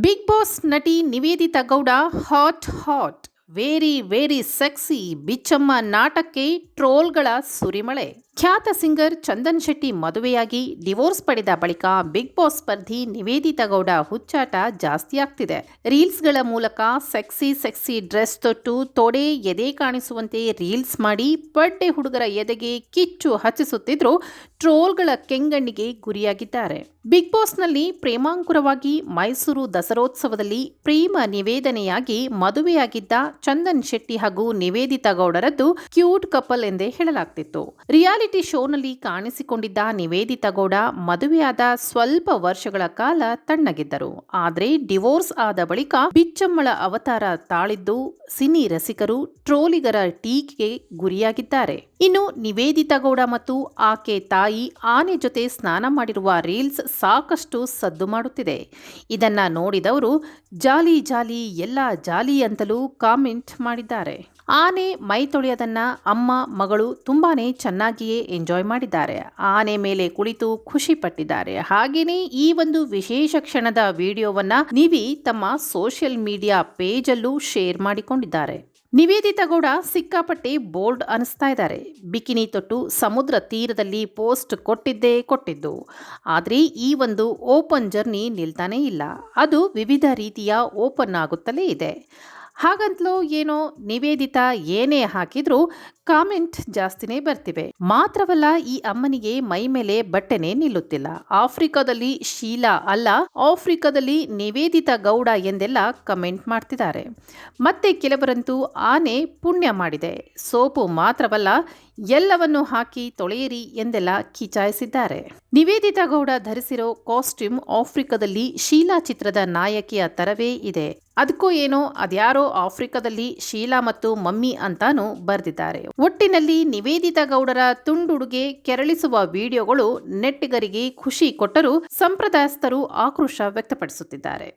Big boss ನಟಿ Niveditha Gowda hot hot very very sexy ಬಿಚ್ಚಮ್ಮ ನಾಟಕ್ಕೆ ಟ್ರೋಲ್ಗಳ ಸುರಿಮಳೆ. ಖ್ಯಾತ ಸಿಂಗರ್ ಚಂದನ್ ಶೆಟ್ಟಿ ಮದುವೆಯಾಗಿ ಡಿವೋರ್ಸ್ ಪಡೆದ ಬಳಿಕ ಬಿಗ್ ಬಾಸ್ ಸ್ಪರ್ಧಿ ನಿವೇದಿತಾ ಗೌಡ ಹುಚ್ಚಾಟ ಜಾಸ್ತಿ ಆಗ್ತಿದೆ. ರೀಲ್ಸ್ಗಳ ಮೂಲಕ ಸೆಕ್ಸಿ ಸೆಕ್ಸಿ ಡ್ರೆಸ್ ತೊಟ್ಟು ತೊಡೆ ಎದೆ ಕಾಣಿಸುವಂತೆ ರೀಲ್ಸ್ ಮಾಡಿ ಬಡ್ಡೆ ಹುಡುಗರ ಎದೆಗೆ ಕಿಚ್ಚು ಹಚ್ಚಿಸುತ್ತಿದ್ರು ಟ್ರೋಲ್ಗಳ ಕೆಂಗಣ್ಣಿಗೆ ಗುರಿಯಾಗಿದ್ದಾರೆ. ಬಿಗ್ ಬಾಸ್ನಲ್ಲಿ ಪ್ರೇಮಾಂಕುರವಾಗಿ ಮೈಸೂರು ದಸರೋತ್ಸವದಲ್ಲಿ ಪ್ರೇಮ ನಿವೇದನೆಯಾಗಿ ಮದುವೆಯಾಗಿದ್ದ ಚಂದನ್ ಶೆಟ್ಟಿ ಹಾಗೂ ನಿವೇದಿತಾ ಗೌಡರದ್ದು ಕ್ಯೂಟ್ ಕಪಲ್ ಎಂದೇ ಹೇಳಲಾಗ್ತಿತ್ತು. ರಿಯಾಲಿಟಿ ಶೋನಲ್ಲಿ ಕಾಣಿಸಿಕೊಂಡಿದ್ದ ನಿವೇದಿತಾ ಗೌಡ ಮದುವೆಯಾದ ಸ್ವಲ್ಪ ವರ್ಷಗಳ ಕಾಲ ತಣ್ಣಗಿದ್ದರು. ಆದರೆ ಡಿವೋರ್ಸ್ ಆದ ಬಳಿಕ ಬಿಚ್ಚಮ್ಮಳ ಅವತಾರ ತಾಳಿದ್ದು ಸಿನಿ ರಸಿಕರು ಟ್ರೋಲಿಗರ ಟೀಕೆಗೆ ಗುರಿಯಾಗಿದ್ದಾರೆ. ಇನ್ನು ನಿವೇದಿತಾ ಗೌಡ ಮತ್ತು ಆಕೆ ತಾಯಿ ಆನೆ ಜೊತೆ ಸ್ನಾನ ಮಾಡಿರುವ ರೀಲ್ಸ್ ಸಾಕಷ್ಟು ಸದ್ದು ಮಾಡುತ್ತಿದೆ. ಇದನ್ನ ನೋಡಿದವರು ಜಾಲಿ ಜಾಲಿ ಎಲ್ಲ ಜಾಲಿ ಅಂತಲೂ ಕಾಮೆಂಟ್ ಮಾಡಿದ್ದಾರೆ. ಆನೆ ಮೈ ತೊಳೆಯೋದನ್ನು ಅಮ್ಮ, ಮಗಳು ತುಂಬಾ ಚೆನ್ನಾಗಿಯೇ ಎಂಜಾಯ್ ಮಾಡಿದ್ದಾರೆ. ಆನೆ ಮೇಲೆ ಕುಳಿತು ಖುಷಿ ಪಟ್ಟಿದ್ದಾರೆ. ಹಾಗೆಯೇ ಈ ಒಂದು ವಿಶೇಷ ಕ್ಷಣದ ವಿಡಿಯೋವನ್ನು ನಿವಿ ತಮ್ಮ ಸೋಷಿಯಲ್ ಮೀಡಿಯಾ ಪೇಜಲ್ಲೂ ಶೇರ್ ಮಾಡಿಕೊಂಡಿದ್ದಾರೆ. ನಿವೇದಿತಾ ಗೌಡ ಸಿಕ್ಕಾಪಟ್ಟೆ ಬೋಲ್ಡ್ ಅನಿಸ್ತಾ ಇದ್ದಾರೆ. ಬಿಕಿನಿ ತೊಟ್ಟು ಸಮುದ್ರ ತೀರದಲ್ಲಿ ಪೋಸ್ಟ್ ಕೊಟ್ಟಿದ್ದೇ ಕೊಟ್ಟಿದ್ದು. ಆದರೆ ಈ ಒಂದು ಓಪನ್ ಜರ್ನಿ ನಿಲ್ತಾನೇ ಇಲ್ಲ. ಅದು ವಿವಿಧ ರೀತಿಯ ಓಪನ್ ಆಗುತ್ತಲೇ ಇದೆ. ಹಾಗಂತಲೂ ಏನೋ ನಿವೇದಿತ ಏನೇ ಹಾಕಿದ್ರೂ ಕಾಮೆಂಟ್ ಜಾಸ್ತಿನೇ ಬರ್ತಿವೆ. ಮಾತ್ರವಲ್ಲ ಈ ಅಮ್ಮನಿಗೆ ಮೈ ಮೇಲೆ ಬಟ್ಟೆನೆ ನಿಲ್ಲುತ್ತಿಲ್ಲ. ಆಫ್ರಿಕಾದಲ್ಲಿ ಶೀಲಾ ಅಲ್ಲ, ಆಫ್ರಿಕಾದಲ್ಲಿ ನಿವೇದಿತ ಗೌಡ ಎಂದೆಲ್ಲ ಕಮೆಂಟ್ ಮಾಡ್ತಿದ್ದಾರೆ. ಮತ್ತೆ ಕೆಲವರಂತೂ ಆನೆ ಪುಣ್ಯ ಮಾಡಿದೆ. ಸೋಪು ಮಾತ್ರವಲ್ಲ, ಎಲ್ಲವನ್ನು ಹಾಕಿ ತೊಳೆಯಿರಿ ಎಂದೆಲ್ಲ ಕಿಚಾಯಿಸಿದ್ದಾರೆ. ನಿವೇದಿತಾ ಗೌಡ ಧರಿಸಿರೋ ಕಾಸ್ಟ್ಯೂಮ್ ಆಫ್ರಿಕಾದಲ್ಲಿ ಶೀಲಾ ಚಿತ್ರದ ನಾಯಕಿಯ ತರವೇ ಇದೆ. ಅದಕ್ಕೂ ಏನೋ ಅದ್ಯಾರೋ ಆಫ್ರಿಕಾದಲ್ಲಿ ಶೀಲಾ ಮತ್ತು ಮಮ್ಮಿ ಅಂತಾನೂ ಬರೆದಿದ್ದಾರೆ. ಒಟ್ಟಿನಲ್ಲಿ ನಿವೇದಿತಾ ಗೌಡರ ತುಂಡುಡುಗೆ ಕೆರಳಿಸುವ ವಿಡಿಯೋಗಳು ನೆಟ್ಟಿಗರಿಗೆ ಖುಷಿ ಕೊಟ್ಟರೂ ಸಂಪ್ರದಾಯಸ್ಥರು ಆಕ್ರೋಶ ವ್ಯಕ್ತಪಡಿಸುತ್ತಿದ್ದಾರೆ.